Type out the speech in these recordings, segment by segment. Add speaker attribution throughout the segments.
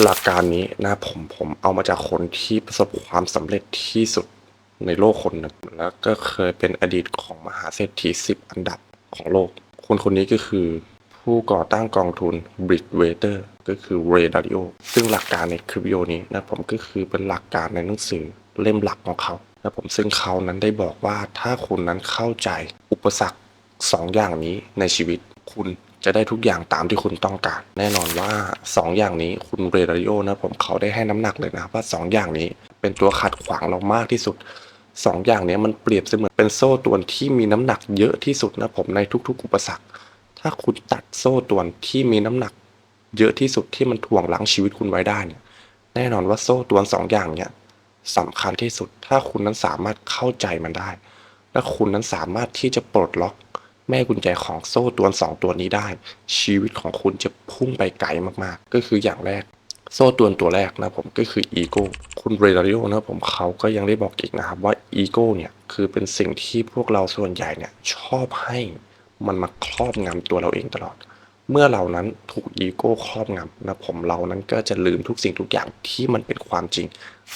Speaker 1: หลักการนี้นะผมผมเอามาจากคนที่ประสบความสำเร็จที่สุดในโลกคนหนึ่งแล้วก็เคยเป็นอดีตของมหาเศรษฐีสิบอันดับของโลก คนคนนี้ก็คือผู้ก่อตั้งกองทุน Bridgewater ก็คือ Ray Dalio ซึ่งหลักการในคลิปวิดีโอนี้นะผมก็คือเป็นหลักการในหนังสือเล่มหลักของเขานะผมซึ่งเขานั้นได้บอกว่าถ้าคุณนั้นเข้าใจอุปสรรคสองอย่างนี้ในชีวิต คุณ จะได้ทุกอย่างตามที่คุณต้องการ แน่นอนว่าสองอย่างนี้คุณเรดาริโอนะผมเขาได้ให้น้ำหนักเลยนะว่าสองอย่างนี้เป็นตัวขัดขวางเรามากที่สุดสองอย่างนี้มันเปรียบเสมือนเป็นโซ่ตรวนที่มีน้ำหนักเยอะที่สุดนะผมในทุกๆ อุปสรรค ถ้าคุณตัดโซ่ตรวนที่มีน้ำหนัก เยอะที่สุดที่มันถ่วงหลังชีวิตคุณไว้ได้เนี่ยแน่นอนว่าโซ่ตรวนสองอย่างเนี่ยสำคัญที่สุดถ้าคุณนั้นสามารถเข้าใจมันได้ และคุณนั้นสามารถที่จะปลดล็อก แม่กุญแจของโซ่ตรวสองตัวนี้ได้ ชีวิตของคุณจะพุ่งไปไกลมากๆ ก็คืออย่างแรก โซ่ตรวตัวแรกนะผมก็คืออีโก้คุณเรดาริโอนะผมเขาก็ยังได้บอกอีกนะครับว่าอีโก้เนี่ยคือเป็นสิ่งที่พวกเราส่วนใหญ่เนี่ยชอบให้มันมาครอบงำตัวเราเองตลอด เมื่อเรานั้นถูกอีโก้ครอบงำนะผมเรานั้นก็จะลืมทุกสิ่งทุกอย่างที่มันเป็นความจริง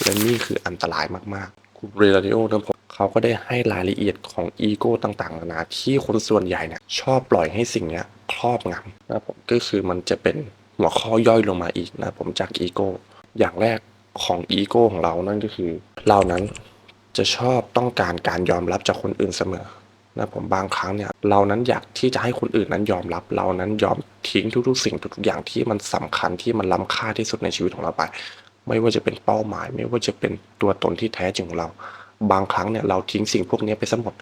Speaker 1: และนี่คืออันตรายมากๆ คุณเรดาริโอนะผม เขาก็ได้ให้รายละเอียดของอีโก้ต่างๆนานาที่คนส่วนใหญ่เนี่ยชอบปล่อยให้สิ่งนี้ครอบงำนะผมก็คือมันจะเป็นหัวข้อย่อยลงมาอีกนะผมจากอีโก้อย่างแรกของอีโก้ของเรานั่นก็คือ เรานั้นจะชอบต้องการการยอมรับจากคนอื่นเสมอนะผมบางครั้งเนี่ยเรานั้นอยากที่จะให้คนอื่นนั้นยอมรับ เรานั้นยอมทิ้งทุกๆ สิ่งทุกๆอย่างที่มันสำคัญที่มันล้ำค่าที่สุดในชีวิตของเราไป ไม่ว่าจะเป็นเป้าหมาย ไม่ว่าจะเป็นตัวตนที่แท้จริงของเรา บางครั้งเนี่ยเราทิ้งสิ่งพวกนี้ไปซะหมด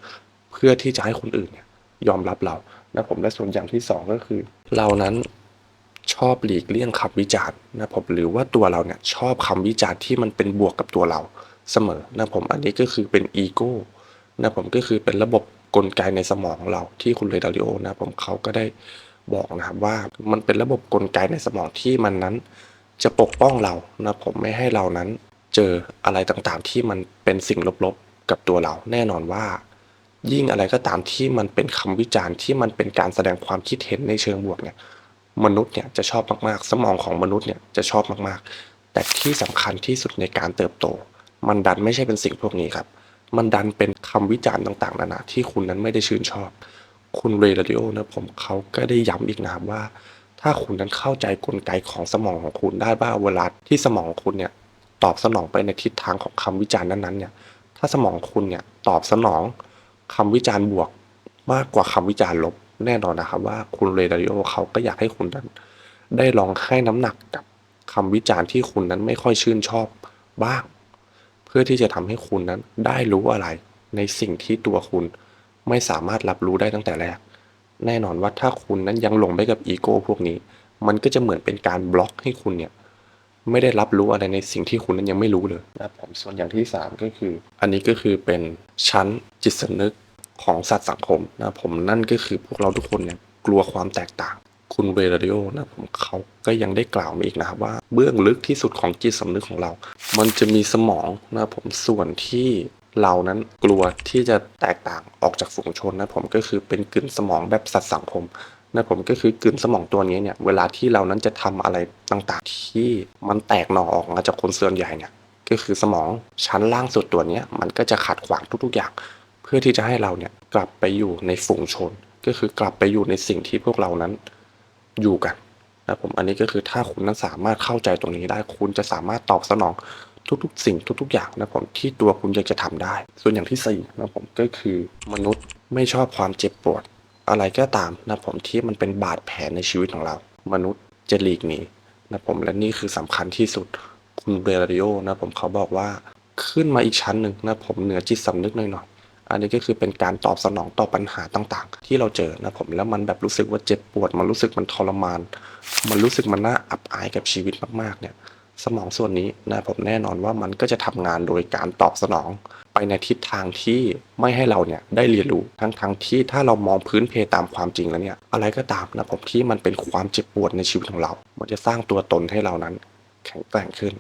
Speaker 1: เพื่อที่จะให้คนอื่นเนี่ยยอมรับเรานะผมและส่วนอย่างที่สองก็คือ เรานั้นชอบหลีกเลี่ยงคำวิจารณ์นะผมหรือว่าตัวเราเนี่ยชอบคำวิจารณ์ที่มันเป็นบวกกับตัวเราเสมอนะผมอันนี้ก็คือเป็นอีโก้นะผมก็คือเป็นระบบกลไกในสมองของเราที่คุณเรดาริโอนะผมเขาก็ได้บอกนะครับว่ามันเป็นระบบกลไกในสมองที่มันนั้นจะปกป้องเรานะผมไม่ให้เรานั้น เจออะไรต่างๆ ที่มันเป็นสิ่งลบๆ กับตัวเรา แน่นอนว่า ยิ่งอะไรก็ตามที่มันเป็นคำวิจารณ์ที่มันเป็นการแสดงความคิดเห็นในเชิงบวกเนี่ยมนุษย์เนี่ยจะชอบมากๆ สมองของมนุษย์เนี่ยจะชอบมากๆ แต่ที่สำคัญที่สุดในการเติบโต มันดันไม่ใช่เป็นสิ่งพวกนี้ครับ มันดันเป็นคำวิจารณ์ต่างๆนานาที่คุณนั้นไม่ได้ชื่นชอบ คุณเรดาริโอนะผมเขาก็ได้ย้ำอีกนะครับว่า ถ้าคุณนั้นเข้าใจกลไกของสมองของคุณได้ว่าเวลาที่สมองของคุณเนี่ย ตอบสนองไปในทิศทางของคำวิจารณ์นั้นๆเนี่ย ถ้าสมองคุณเนี่ยตอบสนองคำวิจารณ์บวกมากกว่าคำวิจารณ์ลบแน่นอนนะครับ ว่าคุณเรดาริโอเขาก็อยากให้คุณนั้นได้ลองให้น้ำหนักกับคำวิจารณ์ที่คุณนั้นไม่ค่อยชื่นชอบบ้าง เพื่อที่จะทำให้คุณนั้นได้รู้อะไร ในสิ่งที่ตัวคุณไม่สามารถรับรู้ได้ตั้งแต่แรก แน่นอนว่าถ้าคุณนั้นยังหลงไปกับอีโก้พวกนี้ มันก็จะเหมือนเป็นการบล็อกให้คุณเนี่ย ไม่ได้รับรู้อะไรในสิ่งที่คุณนั้นยังไม่รู้เลยนะผมส่วนอย่างที่ 3 ก็คือ อันนี้ก็คือเป็นชั้นจิตสำนึกของสัตว์สังคมนะผมนั่นก็คือพวกเราทุกคนเนี่ยกลัวความแตกต่าง คุณเวราริโอนะผมเขาก็ยังได้กล่าวมาอีกนะครับว่าเบื้องลึกที่สุดของจิตสำนึกของเรา มันจะมีสมองนะผมส่วนที่เรานั้นกลัวที่จะแตกต่างออกจากฝูงชนนะผมก็คือเป็นกึ่นสมองแบบสัตว์สังคม นะผมก็คือกลืนสมองตัวนี้เนี่ยเวลาที่เรานั้นจะทำอะไรต่างๆ ที่มันแตกหน่อออกมาจากคนส่วนใหญ่เนี่ยก็คือสมองชั้นล่างสุดตัวนี้มันก็จะขัดขวางทุกๆอย่าง เพื่อที่จะให้เราเนี่ยกลับไปอยู่ในฝูงชน ก็คือกลับไปอยู่ในสิ่งที่พวกเรานั้นอยู่กันนะผมอันนี้ก็คือถ้าคุณนั้นสามารถเข้าใจตรงนี้ได้คุณจะสามารถตอบสนองทุกๆ สิ่งทุก ๆ อย่างนะผมที่ตัวคุณอยากจะทำได้ ส่วนอย่างที่สี่นะผมก็คือมนุษย์ไม่ชอบความเจ็บปวด อะไรก็ตามนะผมที่มันเป็นบาดแผลในชีวิตของเรา มนุษย์จะหลีกหนีนะผมและนี่คือสำคัญที่สุดคุณเบรริโอนะผมเขาบอกว่าขึ้นมาอีกชั้นหนึ่งนะผมเหนือจิตสำนึกหน่อยๆอันนี้ก็คือเป็นการตอบสนองต่อปัญหาต่างๆ ที่เราเจอนะผมแล้วมันแบบรู้สึกว่าเจ็บปวด มันรู้สึกมันทรมาน มันรู้สึกมันน่าอับอายกับชีวิตมากๆเนี่ย สมองส่วนนี้นะผมแน่นอนว่ามันก็จะทำงานโดยการตอบสนอง ไปในทิศทางที่ไม่ให้เราเนี่ยได้เรียนรู้ทั้งทางที่ถ้าเรามองพื้นเพตามความจริงแล้วเนี่ยอะไรก็ตามนะผมที่มันเป็นความเจ็บปวดในชีวิตของเรา มันจะสร้างตัวตนให้เรานั้น แข็งแกร่งขึ้น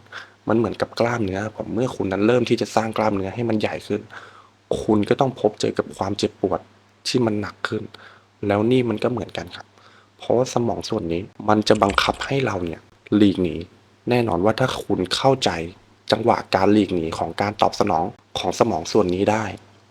Speaker 1: มันเหมือนกับกล้ามเนื้อผมเมื่อคุณนั้นเริ่มที่จะสร้างกล้ามเนื้อให้มันใหญ่ขึ้น คุณก็ต้องพบเจอกับความเจ็บปวดที่มันหนักขึ้น แล้วนี่มันก็เหมือนกันครับ เพราะว่าสมองส่วนนี้มันจะบังคับให้เราเนี่ยหลีกหนี แน่นอนว่าถ้าคุณเข้าใจจังหวะการหลีกหนีของการตอบสนองของสมองส่วนนี้ได้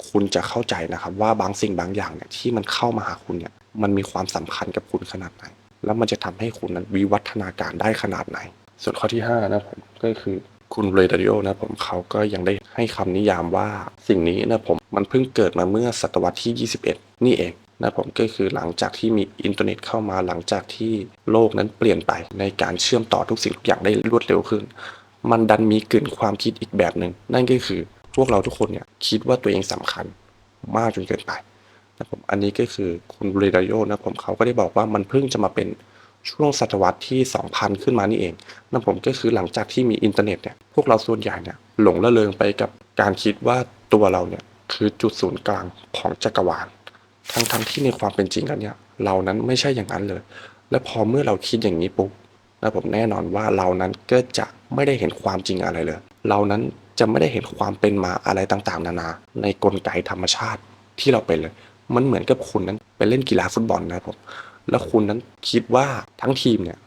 Speaker 1: คุณจะเข้าใจนะครับว่าบางสิ่งบางอย่างเนี่ยที่มันเข้ามาหาคุณเนี่ยมันมีความสำคัญกับคุณขนาดไหน แล้วมันจะทำให้คุณนั้นวิวัฒนาการได้ขนาดไหน ส่วนข้อที่5นะผมก็คือคุณเรดาริโอนะผมเขาก็ยังได้ให้คำนิยามว่าสิ่งนี้นะผมมันเพิ่งเกิดมาเมื่อศตวรรษที่ 21 นี่เอง นะผมก็คือหลังจากที่มีอินเทอร์เน็ตเข้ามาหลังจากที่โลกนั้นเปลี่ยนไปในการเชื่อมต่อทุกสิ่งทุกอย่างได้รวดเร็วขึ้น มันดันมีกลิ่นความคิดอีกแบบหนึ่งนั่นก็คือพวกเราทุกคนเนี่ยคิดว่าตัวเองสำคัญมากจนเกินไปนะผมอันนี้ก็คือคุณเรดาริโอนะผมเขาก็ได้บอกว่ามันเพิ่งจะมาเป็นช่วงศตวรรษที่ 2000 ขึ้นมานี่เองนั่นผมก็คือหลังจากที่มีอินเทอร์เน็ตเนี่ยพวกเราส่วนใหญ่เนี่ยหลงละเลงไปกับการคิดว่าตัวเราเนี่ยคือจุดศูนย์กลางของจักรวาล ทั้งทั้งที่ในความเป็นจริงแล้วเนี่ย เรานั้นไม่ใช่อย่างนั้นเลย และพอเมื่อเราคิดอย่างนี้ปุ๊บนะผมแน่นอนว่าเรานั้นก็จะไม่ได้เห็นความจริงอะไรเลย เรานั้นจะไม่ได้เห็นความเป็นมาอะไรต่างๆ นานา ในกลไกธรรมชาติที่เราเป็นเลย มันเหมือนกับคุณนั้นไปเล่นกีฬาฟุตบอลนะครับผมแล้วคุณนั้นคิดว่าทั้งทีมเนี่ย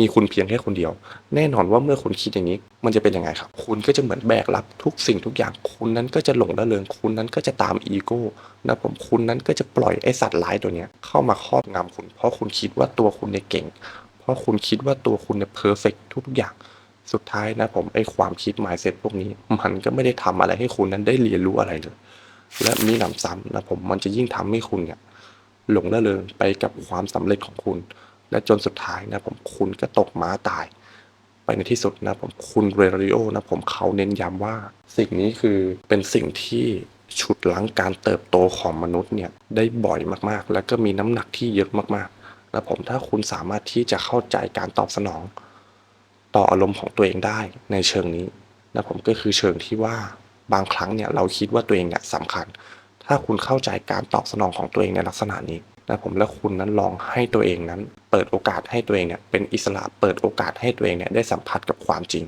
Speaker 1: มีคุณเพียงแค่คนเดียว แน่นอนว่าเมื่อคุณคิดอย่างนี้ มันจะเป็นยังไงครับ คุณก็จะเหมือนแบกรับทุกสิ่งทุกอย่าง คุณนั้นก็จะหลงละเลงคุณนั้นก็จะตามอีโก้นะผมคุณนั้นก็จะปล่อยไอสัตว์ร้ายตัวเนี้ยเข้ามาครอบงำคุณ เพราะคุณคิดว่าตัวคุณเนี่ยเก่ง เพราะคุณคิดว่าตัวคุณเนี่ยเพอร์เฟกทุกๆอย่างสุดท้ายนะผมไอความคิดหมายเซตพวกนี้ มันก็ไม่ได้ทำอะไรให้คุณนั้นได้เรียนรู้อะไรเลย และมีหนำซ้ำนะผมมันจะยิ่งทำให้คุณเนี่ยหลงละเลงไปกับความสำเร็จของคุณ และจนสุดท้ายนะผมคุณก็ตกม้าตาย ไปในที่สุดนะผมคุณเรริโอนะผมเขาเน้นย้ำว่า สิ่งนี้คือเป็นสิ่งที่ฉุดลังการเติบโตของมนุษย์เนี่ยได้บ่อยมากๆ แล้วก็มีน้ำหนักที่เยอะมากๆนะผมถ้าคุณสามารถที่จะเข้าใจการตอบสนอง ต่ออารมณ์ของตัวเองได้ในเชิงนี้นะผมก็คือเชิงที่ว่าบางครั้งเนี่ยเราคิดว่าตัวเองเนี่ยสำคัญ ถ้าคุณเข้าใจการตอบสนองของตัวเองในลักษณะนี้ นะผมและคุณนั้นลองให้ตัวเองนั้น เปิดโอกาสให้ตัวเองเนี่ยเป็นอิสระเปิดโอกาสให้ตัวเองเนี่ยได้สัมผัสกับความจริง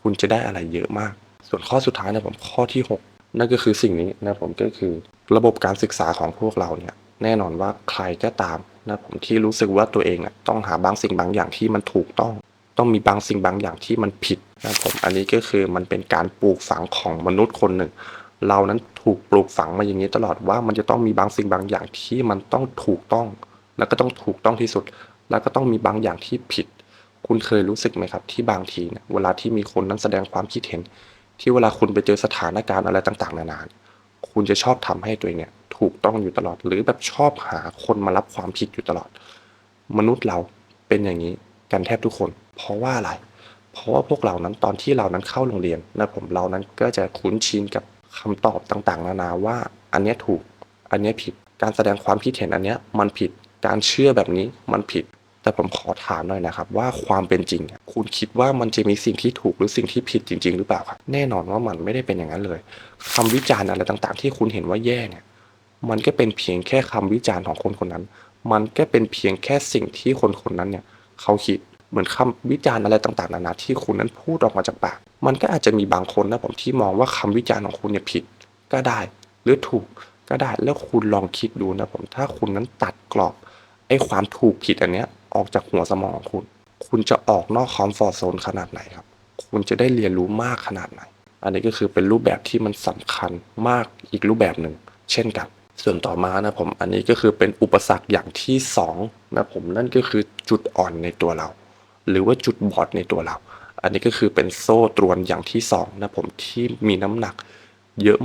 Speaker 1: คุณจะได้อะไรเยอะมาก ส่วนข้อสุดท้ายนะผมข้อที่ 6 นั่นก็คือสิ่งนี้นะผมก็คือ ระบบการศึกษาของพวกเราเนี่ยแน่นอนว่าใครก็ตามนะผมที่รู้สึกว่าตัวเองอะต้องหาบางสิ่งบางอย่างที่มันถูกต้อง ต้องมีบางสิ่งบางอย่างที่มันผิดนะผมอันนี้ก็คือมันเป็นการปลูกฝังของมนุษย์คนหนึ่ง เรานั้นถูกปลูกฝังมาอย่างนี้ตลอดว่ามันจะต้องมีบางสิ่งบางอย่างที่มันต้องถูกต้อง แล้วก็ต้องถูกต้องที่สุด แล้วก็ต้องมีบางอย่างที่ผิด คุณเคยรู้สึกไหมครับที่บางทีเนี่ยเวลาที่มีคนนั้นแสดงความคิดเห็น ที่เวลาคุณไปเจอสถานการณ์อะไรต่างๆ นานาคุณจะชอบทำให้ตัวเองเนี่ยถูกต้องอยู่ตลอด หรือแบบชอบหาคนมารับความผิดอยู่ตลอด มนุษย์เราเป็นอย่างนี้กันแทบทุกคน เพราะว่าอะไร เพราะว่าพวกเรานั้นตอนที่เรานั้นเข้าโรงเรียนนะผมเรานั้นก็จะคุ้นชินกับ คำตอบต่างๆ นานาว่า อันนี้ถูกอันนี้ผิดการแสดงความคิดเห็นอันนี้มันผิดการเชื่อแบบนี้มันผิด แต่ผมขอถามหน่อยนะครับ ว่าความเป็นจริง คุณคิดว่ามันจะมีสิ่งที่ถูกหรือสิ่งที่ผิดจริง ๆ หรือเปล่าครับแน่นอนว่ามันไม่ได้เป็นอย่างนั้นเลยคำวิจารณ์อะไรต่างๆ ที่คุณเห็นว่าแย่เนี่ยมันก็เป็นเพียงแค่คำวิจารณ์ของคนคนนั้น มันก็เป็นเพียงแค่สิ่งที่คนคนนั้นเนี่ยเขาคิด เหมือนคำวิจารณ์อะไรต่างๆนานาที่คุณนั้นพูดออกมาจากปาก มันก็อาจจะมีบางคนนะผมที่มองว่าคำวิจารณ์ของคุณเนี่ยผิดก็ได้ หรือถูกก็ได้แล้วคุณลองคิดดูนะผมถ้าคุณนั้นตัดกรอบไอ้ความถูกผิดอันเนี้ยออกจากหัวสมองของคุณ คุณจะออกนอกคอมฟอร์ทโซนขนาดไหนครับ คุณจะได้เรียนรู้มากขนาดไหน อันนี้ก็คือเป็นรูปแบบที่มันสำคัญมากอีกรูปแบบหนึ่ง เช่นกัน ส่วนต่อมานะผม อันนี้ก็คือเป็นอุปสรรคอย่างที่สองนะผมนั่นก็คือจุดอ่อนในตัวเรา หรือว่าจุดบอดในตัวเรา อันนี้ก็คือเป็นโซ่ตรวนอย่างที่สองนะผมที่มีน้ำหนักเยอะ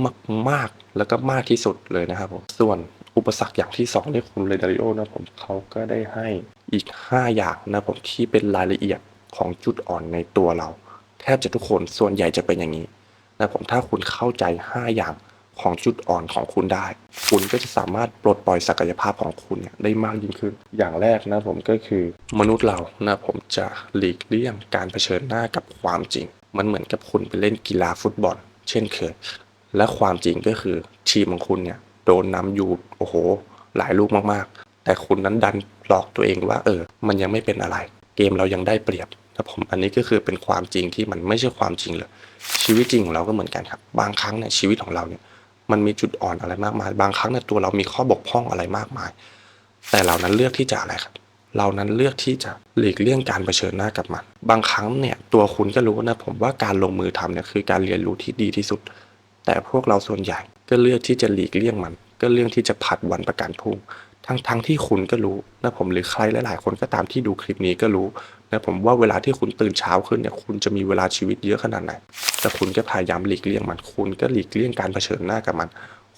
Speaker 1: มากๆ แล้วก็มากที่สุดเลยนะครับผมส่วนอุปสรรคอย่างที่สองที่คุณเรดาริโอนะผมเขาก็ได้ให้อีก 5 อย่างนะผมที่เป็นรายละเอียดของจุดอ่อนในตัวเรา แทบจะทุกคนส่วนใหญ่จะเป็นอย่างนี้นะผมถ้าคุณเข้าใจ 5 อย่าง ของจุดอ่อนของคุณได้ คุณก็จะสามารถปลดปล่อยศักยภาพของคุณเนี่ยได้มากยิ่งขึ้น อย่างแรกนะผมก็คือมนุษย์เรานะผมจะหลีกเลี่ยงการเผชิญหน้ากับความจริง มันเหมือนกับคุณไปเล่นกีฬาฟุตบอล เช่นเคย และความจริงก็คือทีมของคุณเนี่ยโดนนำอยู่โอ้โห หลายลูกมากๆ แต่คุณนั้นดันหลอกตัวเองว่า เออ มันยังไม่เป็นอะไร เกมเรายังได้เปรียบนะผมอันนี้ก็คือเป็นความจริงที่มันไม่ใช่ความจริงเลยชีวิตจริงของเราก็เหมือนกันครับ บางครั้งเนี่ยชีวิตของเราเนี่ย มันมีจุดอ่อนอะไรมากมาย บางครั้งในตัวเรามีข้อบกพร่องอะไรมากมาย แต่เรานั้นเลือกที่จะอะไรครับ เรานั้นเลือกที่จะหลีกเลี่ยงการเผชิญหน้ากับมัน บางครั้งเนี่ยตัวคุณก็รู้นะผมว่าการลงมือทำเนี่ยคือการเรียนรู้ที่ดีที่สุด แต่พวกเราส่วนใหญ่ก็เลือกที่จะหลีกเลี่ยงมัน ก็เลือกที่จะผัดวันประกันพรุ่ง ทั้งทั้งที่คุณก็รู้นะผมหรือใครหลายๆ คนก็ตามที่ดูคลิปนี้ก็รู้นะผมว่าเวลาที่คุณตื่นเช้าขึ้นเนี่ยคุณจะมีเวลาชีวิตเยอะขนาดไหนแต่คุณก็พยายามหลีกเลี่ยงมัน คุณก็หลีกเลี่ยงการเผชิญหน้ากับมัน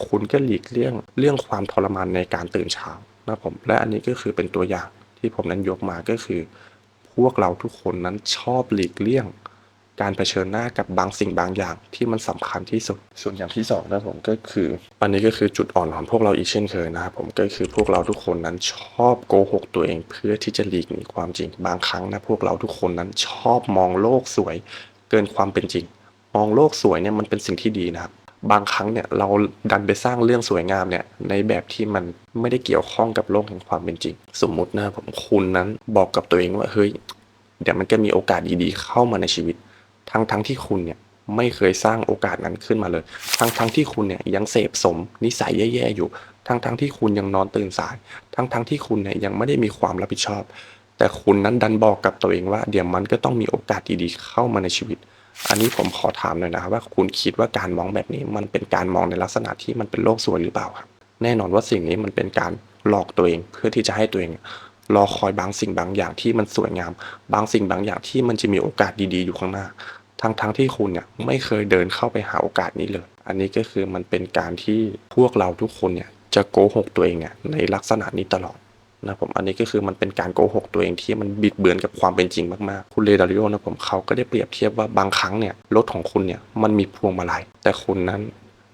Speaker 1: คุณก็หลีกเลี่ยงเรื่องความทรมานในการตื่นเช้านะผมและอันนี้ก็คือเป็นตัวอย่างที่ผมนั้นยกมาก็คือ พวกเราทุกคนนั้นชอบหลีกเลี่ยง การเผชิญหน้ากับบางสิ่งบางอย่างที่มันสำคัญที่สุด ส่วนอย่างที่สองนะผมก็คือ อันนี้ก็คือจุดอ่อนของพวกเราอีกเช่นเคยนะครับผมก็คือพวกเราทุกคนนั้นชอบโกหกตัวเอง เพื่อที่จะหลีกหนีความจริง บางครั้งนะพวกเราทุกคนนั้นชอบมองโลกสวย เกินความเป็นจริง มองโลกสวยเนี่ยมันเป็นสิ่งที่ดีนะครับบางครั้งเนี่ยเราดันไปสร้างเรื่องสวยงามเนี่ยในแบบที่มันไม่ได้เกี่ยวข้องกับโลกแห่งความเป็นจริง สมมุตินะผมคุณนั้นบอกกับตัวเองว่าเฮ้ยเดี๋ยวมันก็มีโอกาสดีๆเข้ามาในชีวิต ทั้งทั้งที่คุณเนี่ยไม่เคยสร้างโอกาสนั้นขึ้นมาเลย ทั้งทั้งที่คุณเนี่ยยังเสพสมนิสัยแย่ๆอยู่ ทั้งทั้งที่คุณยังนอนตื่นสาย ทั้งทั้งที่คุณเนี่ยยังไม่ได้มีความรับผิดชอบ แต่คุณนั้นดันบอกกับตัวเองว่า เดี๋ยวมันก็ต้องมีโอกาสดีๆเข้ามาในชีวิต อันนี้ผมขอถามหน่อยนะครับว่าคุณคิดว่าการมองแบบนี้ มันเป็นการมองในลักษณะที่มันเป็นโลกสวยหรือเปล่าครับ แน่นอนว่าสิ่งนี้มันเป็นการหลอกตัวเองเพื่อที่จะให้ตัวเองรอคอยบางสิ่งบางอย่างที่มันสวยงาม บางสิ่งบางอย่างที่มันจะมีโอกาสดีๆอยู่ข้างหน้า ทั้งทั้งที่คุณเนี่ยไม่เคยเดินเข้าไปหาโอกาสนี้เลย อันนี้ก็คือมันเป็นการที่พวกเราทุกคนเนี่ยจะโกหกตัวเองเนี่ยในลักษณะนี้ตลอดนะผมอันนี้ก็คือมันเป็นการโกหกตัวเองที่มันบิดเบือนกับความเป็นจริงมากๆ คุณเรดาริโอนะผมเขาก็ได้เปรียบเทียบว่าบางครั้งเนี่ยรถของคุณเนี่ยมันมีพวงมาลัยแต่คุณนั้น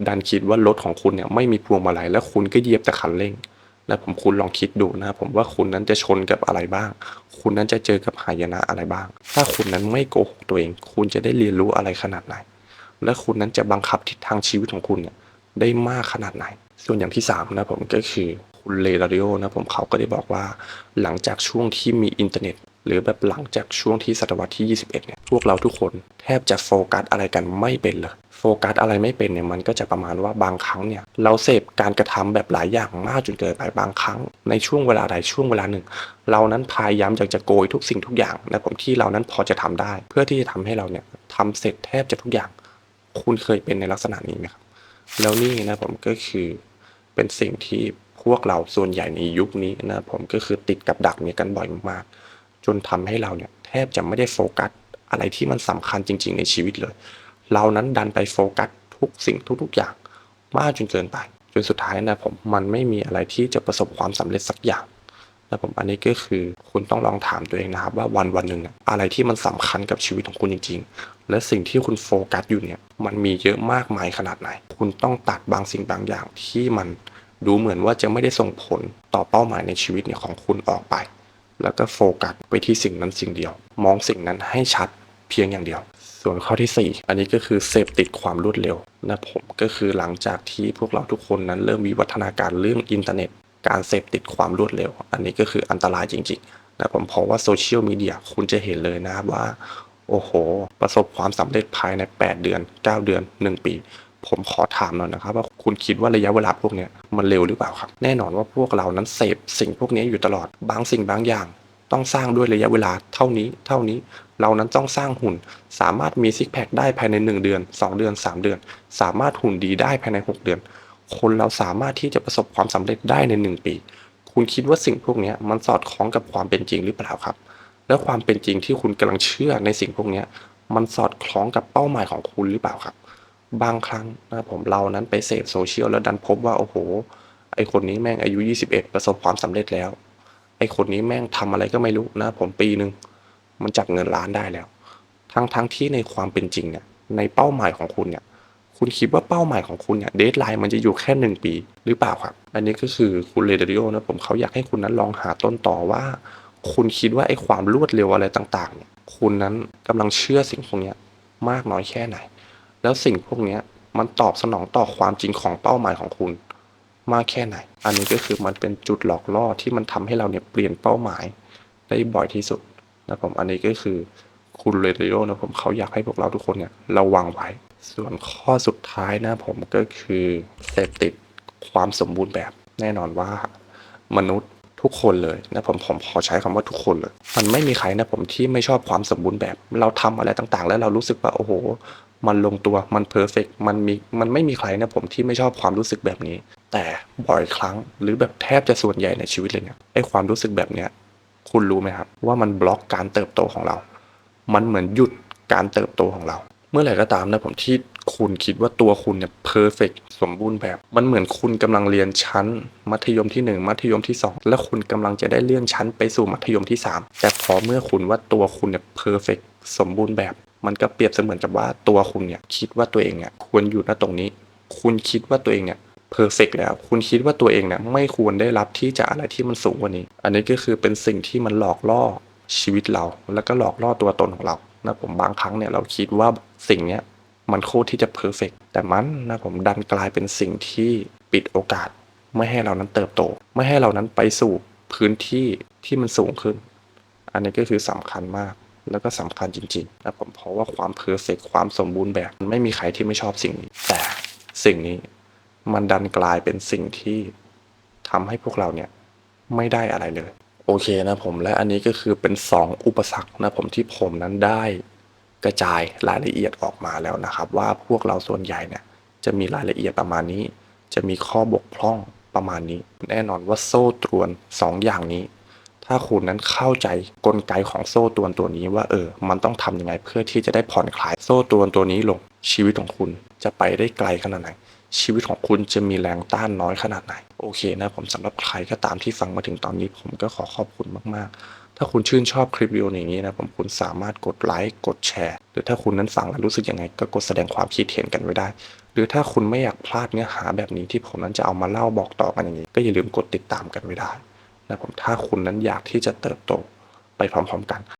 Speaker 1: ดันคิดว่ารถของคุณเนี่ยไม่มีพวงมาลัยและคุณก็เหยียบแต่คันเร่ง และผมคุณลองคิดดูนะผมว่าคุณนั้นจะชนกับอะไรบ้าง คุณนั้นจะเจอกับหายนะอะไรบ้าง ถ้าคุณนั้นไม่โกหกตัวเอง คุณจะได้เรียนรู้อะไรขนาดไหน และคุณนั้นจะบังคับทิศทางชีวิตของคุณเนี่ยได้มากขนาดไหน ส่วนอย่างที่สามนะผมก็คือคุณเลดาริโอนะผมเขาก็ได้บอกว่า หลังจากช่วงที่มีอินเทอร์เน็ต หรือแบบหลังจากช่วงที่ศตวรรษที่ 21 เนี่ย พวกเราทุกคนแทบจะโฟกัสอะไรกันไม่เป็นเลย โฟกัสอะไรไม่เป็นเนี่ยมันก็จะประมาณว่าบางครั้งเนี่ย เราเสพการกระทำแบบหลายอย่างมากจนเกินไปบางครั้ง ในช่วงเวลาใดช่วงเวลาหนึ่ง เรานั้นพยายามอยากจะโกยทุกสิ่งทุกอย่างนะผมที่เรานั้นพอจะทำได้ เพื่อที่จะทำให้เราเนี่ยทำเสร็จแทบจะทุกอย่าง คุณเคยเป็นในลักษณะนี้ไหมครับ แล้วนี่นะผมก็คือเป็นสิ่งที่พวกเราส่วนใหญ่ในยุคนี้นะผมก็คือติดกับดักนี้กันบ่อยมากๆ จนทำให้เราเนี่ยแทบจะไม่ได้โฟกัสอะไรที่มันสำคัญจริง ๆ ในชีวิตเลย เรานั้นดันไปโฟกัสทุกสิ่งทุก ๆ อย่างมากจนเกินไป จนสุดท้ายนะผมมันไม่มีอะไรที่จะประสบความสำเร็จสักอย่างนะผมอันนี้ก็คือคุณต้องลองถามตัวเองนะครับ ว่าวันวันหนึ่งเนี่ยอะไรที่มันสำคัญกับชีวิตของคุณจริง ๆ และสิ่งที่คุณโฟกัสอยู่เนี่ยมันมีเยอะมากมายขนาดไหน คุณต้องตัดบางสิ่งบางอย่างที่มันดูเหมือนว่าจะไม่ได้ส่งผลต่อเป้าหมายในชีวิตเนี่ยของคุณออกไป แล้วก็โฟกัสไปที่สิ่งนั้นสิ่งเดียว มองสิ่งนั้นให้ชัดเพียงอย่างเดียว ส่วนข้อที่ 4 อันนี้ก็คือเสพติดความรวดเร็วนะผมก็คือหลังจากที่พวกเราทุกคนนั้นเริ่มวิวัฒนาการเรื่องอินเทอร์เน็ต การเสพติดความรวดเร็ว อันนี้ก็คืออันตรายจริงๆนะผมเพราะว่าโซเชียลมีเดียคุณจะเห็นเลยนะครับว่า โอ้โห ประสบความสำเร็จภายใน 8 เดือน 9 เดือน 1 ปี ผมขอถามหน่อยนะครับ ว่าคุณคิดว่าระยะเวลาพวกนี้มันเร็วหรือเปล่าครับ แน่นอนว่าพวกเรานั้นเสพสิ่งพวกนี้อยู่ตลอดบางสิ่งบางอย่าง ต้องสร้างด้วยระยะเวลาเท่านี้เท่านี้เรานั้นต้องสร้างหุ่น สามารถมีซิกแพคได้ภายใน 1 เดือน 2 เดือน 3 เดือน สามารถหุ่นดีได้ภายใน 6 เดือน คนเราสามารถที่จะประสบความสำเร็จได้ใน 1 ปี คุณคิดว่าสิ่งพวกนี้มันสอดคล้องกับความเป็นจริงหรือเปล่าครับ แล้วความเป็นจริงที่คุณกำลังเชื่อในสิ่งพวกนี้มันสอดคล้องกับเป้าหมายของคุณหรือเปล่าครับ บางครั้งนะผมเรานั้นไปเสพโซเชียลแล้วดันพบว่าโอ้โห ไอคนนี้แม่งอายุ 21 ประสบความสำเร็จแล้ว ไอคนนี้แม่งทำอะไรก็ไม่รู้นะผมปีหนึ่งมันจับเงินล้านได้แล้ว ทั้งทั้งที่ในความเป็นจริงเนี่ยในเป้าหมายของคุณเนี่ยคุณคิดว่าเป้าหมายของคุณเนี่ยเดทไลน์มันจะอยู่แค่หนึ่งปีหรือเปล่าครับ อันนี้ก็คือคุณเรดิโอนะผมเขาอยากให้คุณนั้นลองหาต้นต่อว่า คุณคิดว่าไอ้ความรวดเร็วอะไรต่างๆเนี่ยคุณนั้นกำลังเชื่อสิ่งพวกนี้มากน้อยแค่ไหน แล้วสิ่งพวกนี้มันตอบสนองต่อความจริงของเป้าหมายของคุณ มากแค่ไหน อันนี้ก็คือมันเป็นจุดหลอกล่อที่มันทำให้เราเนี่ยเปลี่ยนเป้าหมายได้บ่อยที่สุดนะผมอันนี้ก็คือคุณเรเดริโอนะผมเขาอยากให้พวกเราทุกคนเนี่ยระวังไว้ ส่วนข้อสุดท้ายนะผมก็คือเสพติดความสมบูรณ์แบบแน่นอนว่ามนุษย์ ทุกคนเลยนะผมผมขอใช้คำว่าทุกคนเลย มันไม่มีใครนะผมที่ไม่ชอบความสมบูรณ์แบบ เราทำอะไรต่างๆ แล้วเรารู้สึกว่าโอ้โห มันลงตัวมันเพอร์เฟกมันมีมันไม่มีใครนะผมที่ไม่ชอบความรู้สึกแบบนี้ แต่บ่อยครั้งหรือแบบแทบจะส่วนใหญ่ในชีวิตเลยเนี่ยไอความรู้สึกแบบเนี้ยคุณรู้ไหมครับว่ามันบล็อกการเติบโตของเรา มันเหมือนหยุดการเติบโตของเรา เมื่อไหร่ก็ตามนะผมที่ คุณคิดว่าตัวคุณเนี่ยเพอร์เฟกสมบูรณ์แบบ มันเหมือนคุณกำลังเรียนชั้น มัธยมที่ 1 มัธยมที่ 2 และคุณกำลังจะได้เลื่อนชั้นไปสู่มัธยมที่ 3 แต่พอเมื่อคุณว่าตัวคุณเนี่ยเพอร์เฟกสมบูรณ์แบบ มันก็เปรียบเสมือนกับว่าตัวคุณเนี่ยคิดว่าตัวเองเนี่ยควรอยู่ณตรงนี้ คุณคิดว่าตัวเองเนี่ยเพอร์เฟกแล้ว คุณคิดว่าตัวเองเนี่ยไม่ควรได้รับที่จะอะไรที่มันสูงกว่านี้ อันนี้ก็คือเป็นสิ่งที่มันหลอกล่อชีวิตเรา แล้วก็หลอกล่อตัวตนของเรานะผมบางครั้งเนี่ยเราคิดว่าสิ่งเนี้ย มันโคตรที่จะเพอร์เฟกแต่มันนะผมดันกลายเป็นสิ่งที่ปิดโอกาส ไม่ให้เรานั้นเติบโต ไม่ให้เรานั้นไปสู่พื้นที่ที่มันสูงขึ้น อันนี้ก็คือสำคัญมากแล้วก็สำคัญจริงๆนะผมเพราะว่าความเพอร์เฟกความสมบูรณ์แบบมันไม่มีใครที่ไม่ชอบสิ่งนี้ แต่สิ่งนี้มันดันกลายเป็นสิ่งที่ทำให้พวกเราเนี่ยไม่ได้อะไรเลย โอเคนะผมและอันนี้ก็คือเป็น 2 อุปสรรคนะผมที่ผมนั้นได้ กระจายรายละเอียดออกมาแล้วนะครับ ว่าพวกเราส่วนใหญ่เนี่ยจะมีรายละเอียดประมาณนี้ จะมีข้อบกพร่องประมาณนี้ แน่นอนว่าโซ่ตรวน 2ออย่างนี้ ถ้าคุณนั้นเข้าใจกลไกของโซ่ตรวนตัวนี้ว่าเออ มันต้องทำยังไงเพื่อที่จะได้ผ่อนคลายโซ่ตรวนตัวนี้ลงชีวิตของคุณจะไปได้ไกลขนาดไหนชีวิตของคุณจะมีแรงต้านน้อยขนาดไหน โอเคนะผมสำหรับใครก็ตามที่ฟังมาถึงตอนนี้ผมก็ขอขอบคุณมาก ๆ ถ้าคุณชื่นชอบคลิปวิดีโออย่างนี้นะผมคุณสามารถกดไลค์กดแชร์ หรือถ้าคุณนั้นฟังแล้วรู้สึกยังไง ก็กดแสดงความคิดเห็นกันไว้ได้ หรือถ้าคุณไม่อยากพลาดเนื้อหาแบบนี้ที่ผมนั้นจะเอามาเล่าบอกต่อกันอย่างนี้ ก็อย่าลืมกดติดตามกันไว้ได้นะผมถ้าคุณนั้นอยากที่จะเติบโตไปพร้อมๆกัน